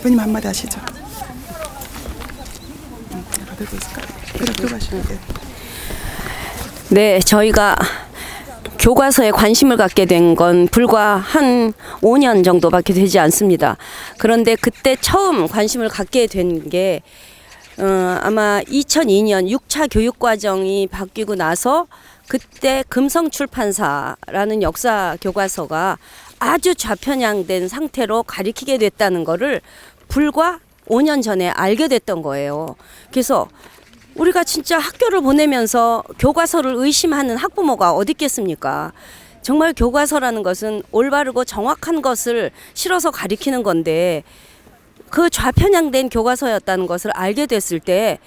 대표님 한마디 하시죠. 네, 저희가 교과서에 관심을 갖게 된 건 불과 한 5년 정도밖에 되지 않습니다. 그런데 그때 처음 관심을 갖게 된게 어, 아마 2002년 6차 교육 과정이 바뀌고 나서 그때 금성 출판사라는 역사 교과서가 아주 좌편향된 상태로 가리키게 됐다는 거를 불과 5년 전에 알게 됐던 거예요. 그래서 우리가 진짜 학교를 보내면서 교과서를 의심하는 학부모가 어디 있겠습니까? 정말 교과서라는 것은 올바르고 정확한 것을 실어서 가리키는 건데 그 좌편향된 교과서였다는 것을 알게 됐을 때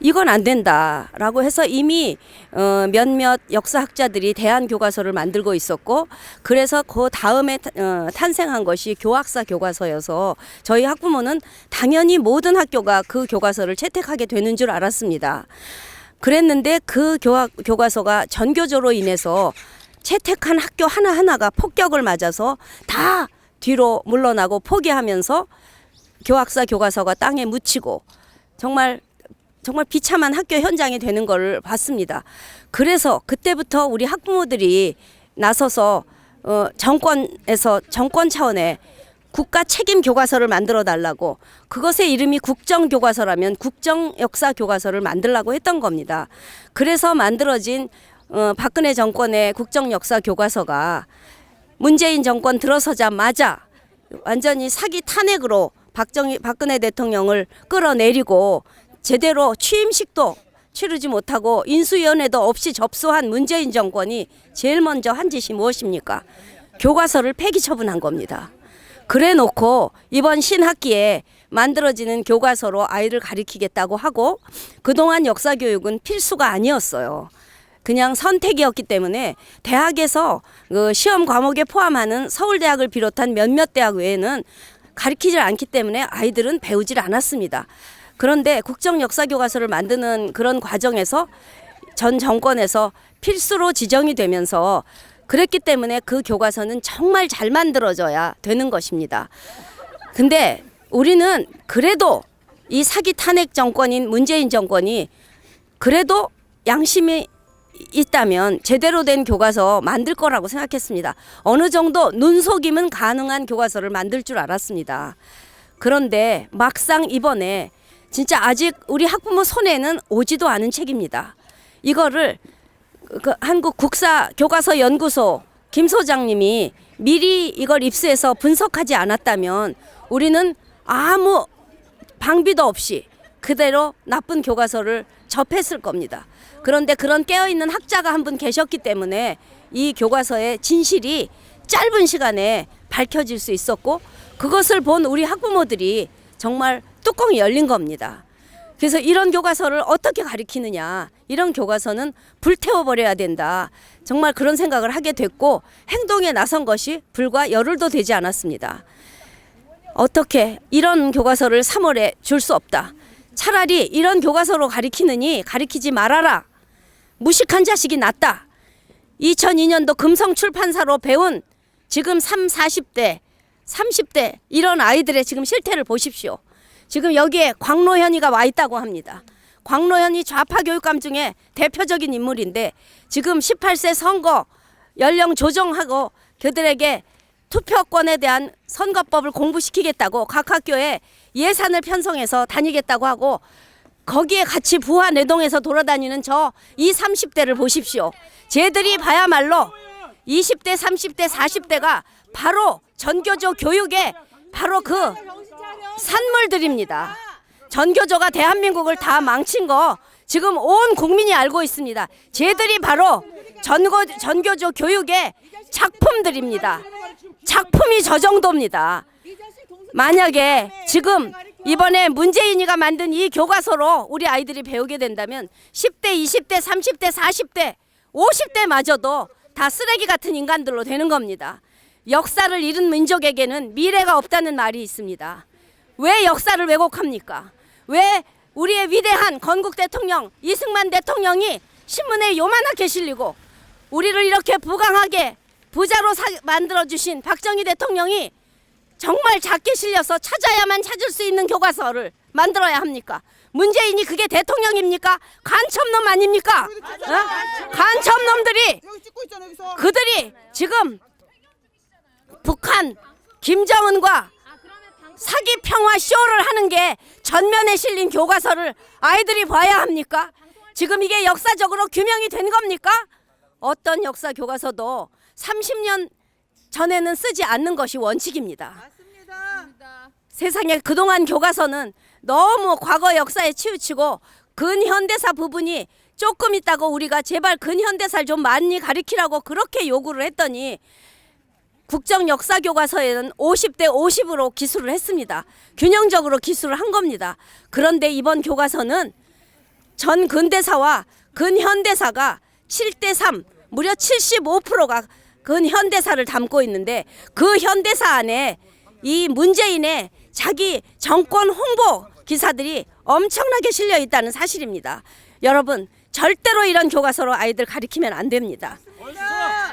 이건 안 된다라고 해서 이미 어, 몇몇 역사학자들이 대한 교과서를 만들고 있었고 그래서 그 다음에 타- 어, 탄생한 것이 교학사 교과서여서 저희 학부모는 당연히 모든 학교가 그 교과서를 채택하게 되는 줄 알았습니다. 그랬는데 그 교학 교과서가 전교조로 인해서 채택한 학교 하나 하나가 폭격을 맞아서 다 뒤로 물러나고 포기하면서 교학사 교과서가 땅에 묻히고 정말 정말 비참한 학교 현장이 되는 걸 봤습니다. 그래서 그때부터 우리 학부모들이 나서서 어, 정권에서 정권 차원의 국가 책임 교과서를 만들어 달라고 그것의 이름이 국정 교과서라면 국정 역사 교과서를 만들라고 했던 겁니다. 그래서 만들어진 어, 박근혜 정권의 국정 역사 교과서가 문재인 정권 들어서자마자 완전히 사기 탄핵으로 박정희 박근혜 대통령을 끌어내리고 제대로 취임식도 치르지 못하고 인수위원회도 없이 접수한 문재인 정권이 제일 먼저 한 짓이 무엇입니까? 교과서를 폐기 처분한 겁니다. 그래 놓고 이번 신학기에 만들어지는 교과서로 아이를 가리키겠다고 하고 그동안 역사 교육은 필수가 아니었어요. 그냥 선택이었기 때문에 대학에서 그 시험 과목에 포함하는 서울대학을 비롯한 몇몇 대학 외에는 가르치질 않기 때문에 아이들은 배우질 않았습니다. 그런데 국정 역사 교과서를 만드는 그런 과정에서 전 정권에서 필수로 지정이 되면서 그랬기 때문에 그 교과서는 정말 잘 만들어져야 되는 것입니다. 근데 우리는 그래도 이 사기 탄핵 정권인 문재인 정권이 그래도 양심이 있다면 제대로 된 교과서 만들 거라고 생각했습니다. 어느 정도 눈속임은 가능한 교과서를 만들 줄 알았습니다. 그런데 막상 이번에 진짜 아직 우리 학부모 손에는 오지도 않은 책입니다. 이거를 그 한국 국사 교과서 연구소 김 소장님이 미리 이걸 입수해서 분석하지 않았다면 우리는 아무 방비도 없이 그대로 나쁜 교과서를 접했을 겁니다. 그런데 그런 깨어있는 학자가 한 분 계셨기 때문에 이 교과서의 진실이 짧은 시간에 밝혀질 수 있었고 그것을 본 우리 학부모들이 정말 뚜껑이 열린 겁니다. 그래서 이런 교과서를 어떻게 가리키느냐. 이런 교과서는 불태워버려야 된다. 정말 그런 생각을 하게 됐고 행동에 나선 것이 불과 열흘도 되지 않았습니다. 어떻게 이런 교과서를 3월에 줄 수 없다. 차라리 이런 교과서로 가리키느니 가리키지 말아라. 무식한 자식이 낫다. 2002년도 금성 출판사로 배운 지금 3, 40대, 30대 이런 아이들의 지금 실태를 보십시오. 지금 여기에 광로현이가 와 있다고 합니다. 광로현이 좌파 교육감 중에 대표적인 인물인데 지금 18세 선거 연령 조정하고 그들에게 투표권에 대한 선거법을 공부시키겠다고 각 학교에 예산을 편성해서 다니겠다고 하고 거기에 같이 부하 내동에서 돌아다니는 저 이 30대를 보십시오. 쟤들이 봐야말로 20대, 30대, 40대가 바로 전교조 교육의 바로 그 산물들입니다. 전교조가 대한민국을 다 망친 거 지금 온 국민이 알고 있습니다. 쟤들이 바로 전고, 전교조 교육의 작품들입니다. 작품이 저 정도입니다. 만약에 지금 이번에 문재인이가 만든 이 교과서로 우리 아이들이 배우게 된다면 10대, 20대, 30대, 40대, 50대마저도 다 쓰레기 같은 인간들로 되는 겁니다. 역사를 잃은 민족에게는 미래가 없다는 말이 있습니다. 왜 역사를 왜곡합니까? 왜 우리의 위대한 건국 대통령 이승만 대통령이 신문에 요만하게 실리고 우리를 이렇게 부강하게 부자로 사, 만들어 주신 박정희 대통령이 정말 작게 실려서 찾아야만 찾을 수 있는 교과서를 만들어야 합니까? 문재인이 그게 대통령입니까? 간첩놈 아닙니까? 어? 간첩놈들이. 그들이 지금 북한 김정은과 사기 평화 쇼를 하는 게 전면에 실린 교과서를 아이들이 봐야 합니까? 지금 이게 역사적으로 규명이 된 겁니까? 어떤 역사 교과서도 30년 전에는 쓰지 않는 것이 원칙입니다. 맞습니다. 세상에 그동안 교과서는 너무 과거 역사에 치우치고 근현대사 부분이 조금 있다고 우리가 제발 근현대사를 좀 많이 가리키라고 그렇게 요구를 했더니 국정 역사 교과서에는 50대 50으로 기술을 했습니다. 균형적으로 기술을 한 겁니다. 그런데 이번 교과서는 전 근대사와 근현대사가 7대 3, 무려 75%가 근현대사를 담고 있는데 그 현대사 안에 이 문재인의 자기 정권 홍보 기사들이 엄청나게 실려 있다는 사실입니다. 여러분, 절대로 이런 교과서로 아이들 가리키면 안 됩니다.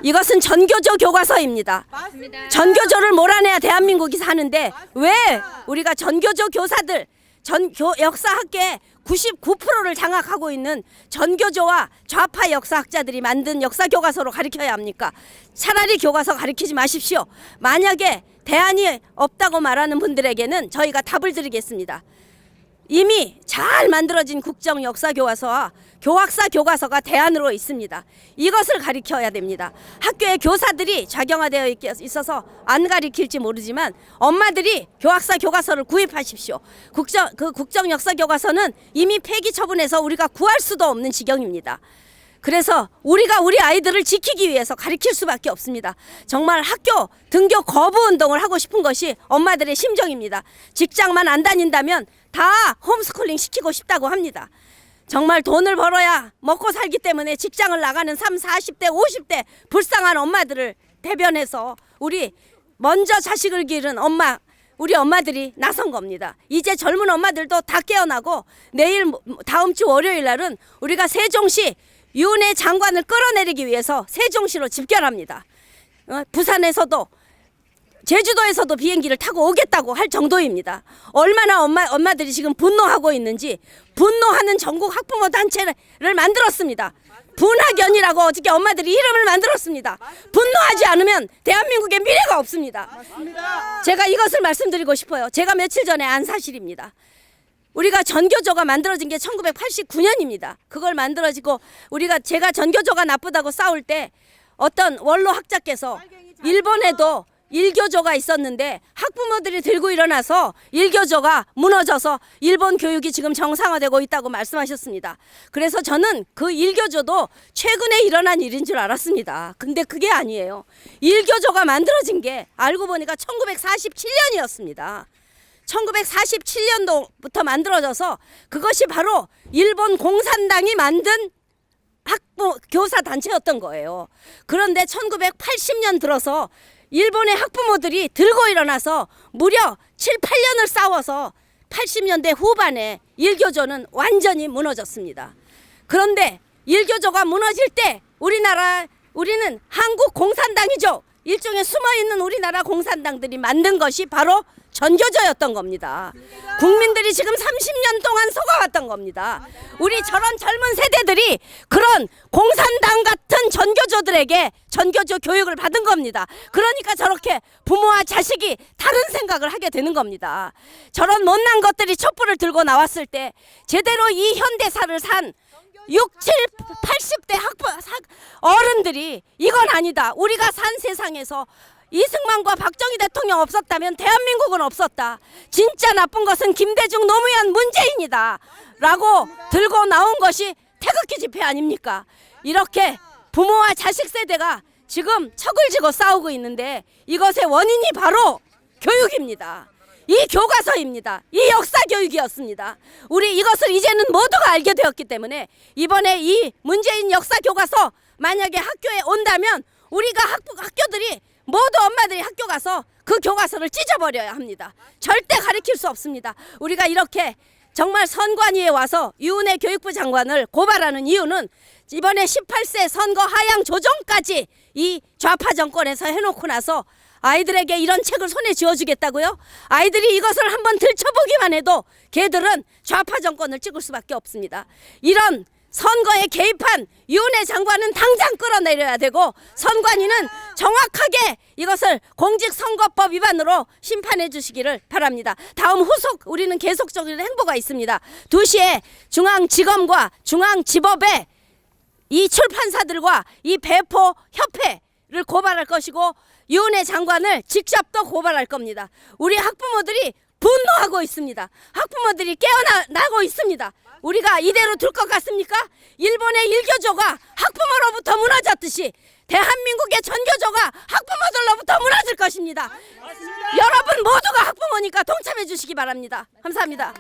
이것은 전교조 교과서입니다. 맞습니다. 전교조를 몰아내야 대한민국이 사는데 왜 우리가 전교조 교사들 전교 역사학계 99%를 장악하고 있는 전교조와 좌파 역사학자들이 만든 역사 교과서로 가르쳐야 합니까? 차라리 교과서 가르치지 마십시오. 만약에 대안이 없다고 말하는 분들에게는 저희가 답을 드리겠습니다. 이미 잘 만들어진 국정 역사 교과서와 교학사 교과서가 대안으로 있습니다. 이것을 가리켜야 됩니다. 학교의 교사들이 작용화되어 있- 있어서 안 가리킬지 모르지만 엄마들이 교학사 교과서를 구입하십시오. 국정 그 국정 역사 교과서는 이미 폐기 처분해서 우리가 구할 수도 없는 지경입니다. 그래서 우리가 우리 아이들을 지키기 위해서 가르칠 수밖에 없습니다. 정말 학교 등교 거부 운동을 하고 싶은 것이 엄마들의 심정입니다. 직장만 안 다닌다면 다 홈스쿨링 시키고 싶다고 합니다. 정말 돈을 벌어야 먹고 살기 때문에 직장을 나가는 3, 40대, 50대 불쌍한 엄마들을 대변해서 우리 먼저 자식을 기른 엄마 우리 엄마들이 나선 겁니다. 이제 젊은 엄마들도 다 깨어나고 내일 다음 주 월요일 날은 우리가 세종시 윤회 장관을 끌어내리기 위해서 세종시로 집결합니다. 어, 부산에서도 제주도에서도 비행기를 타고 오겠다고 할 정도입니다. 얼마나 엄마 엄마들이 지금 분노하고 있는지 분노하는 전국 학부모 단체를 만들었습니다. 분학연이라고 어저께 엄마들이 이름을 만들었습니다. 분노하지 않으면 대한민국의 미래가 없습니다. 맞습니다. 제가 이것을 말씀드리고 싶어요. 제가 며칠 전에 안 사실입니다. 우리가 전교조가 만들어진 게 1989년입니다. 그걸 만들어지고 우리가 제가 전교조가 나쁘다고 싸울 때 어떤 원로 학자께서 일본에도 일교조가 있었는데 학부모들이 들고 일어나서 일교조가 무너져서 일본 교육이 지금 정상화되고 있다고 말씀하셨습니다. 그래서 저는 그 일교조도 최근에 일어난 일인 줄 알았습니다. 근데 그게 아니에요. 일교조가 만들어진 게 알고 보니까 1947년이었습니다. 1947년도부터 만들어져서 그것이 바로 일본 공산당이 만든 학부 교사 단체였던 거예요. 그런데 1980년 들어서 일본의 학부모들이 들고 일어나서 무려 7, 8년을 싸워서 80년대 후반에 일교조는 완전히 무너졌습니다. 그런데 일교조가 무너질 때 우리나라 우리는 한국 공산당이죠. 일종의 숨어 있는 우리나라 공산당들이 만든 것이 바로 전교조였던 겁니다. 국민들이 지금 30년 동안 속아왔던 겁니다. 우리 저런 젊은 세대들이 그런 공산당 같은 전교조들에게 전교조 교육을 받은 겁니다. 그러니까 저렇게 부모와 자식이 다른 생각을 하게 되는 겁니다. 저런 못난 것들이 촛불을 들고 나왔을 때 제대로 이 현대사를 산 6, 7, 80대 학부 학- 어른들이 이건 아니다. 우리가 산 세상에서 이승만과 박정희 대통령 없었다면 대한민국은 없었다. 진짜 나쁜 것은 김대중, 노무현, 문재인이다. 라고 들고 나온 것이 태극기 집회 아닙니까? 이렇게 부모와 자식 세대가 지금 척을 지고 싸우고 있는데 이것의 원인이 바로 교육입니다. 이 교과서입니다. 이 역사 교육이었습니다. 우리 이것을 이제는 모두가 알게 되었기 때문에 이번에 이 문재인 역사 교과서 만약에 학교에 온다면 우리가 학, 학교들이 모두 엄마들이 학교 가서 그 교과서를 찢어버려야 합니다. 절대 가르칠 수 없습니다. 우리가 이렇게 정말 선관위에 와서 유은혜 교육부 장관을 고발하는 이유는 이번에 18세 선거 하향 조정까지 이 좌파 정권에서 해놓고 나서 아이들에게 이런 책을 손에 쥐어주겠다고요? 아이들이 이것을 한번 들춰보기만 해도 걔들은 좌파 정권을 찍을 수밖에 없습니다. 이런 선거에 개입한 윤회 장관은 당장 끌어내려야 되고 선관위는 정확하게 이것을 공직선거법 위반으로 심판해 주시기를 바랍니다. 다음 후속 우리는 계속적인 행보가 있습니다. 2시에 중앙지검과 중앙지법에 이 출판사들과 이 배포 협회를 고발할 것이고 윤회 장관을 직접 또 고발할 겁니다. 우리 학부모들이 분노하고 있습니다. 학부모들이 깨어나고 있습니다. 우리가 이대로 둘 것 같습니까? 일본의 일교조가 학부모로부터 무너졌듯이 대한민국의 전교조가 학부모들로부터 무너질 것입니다. 여러분 모두가 학부모니까 동참해 주시기 바랍니다. 감사합니다.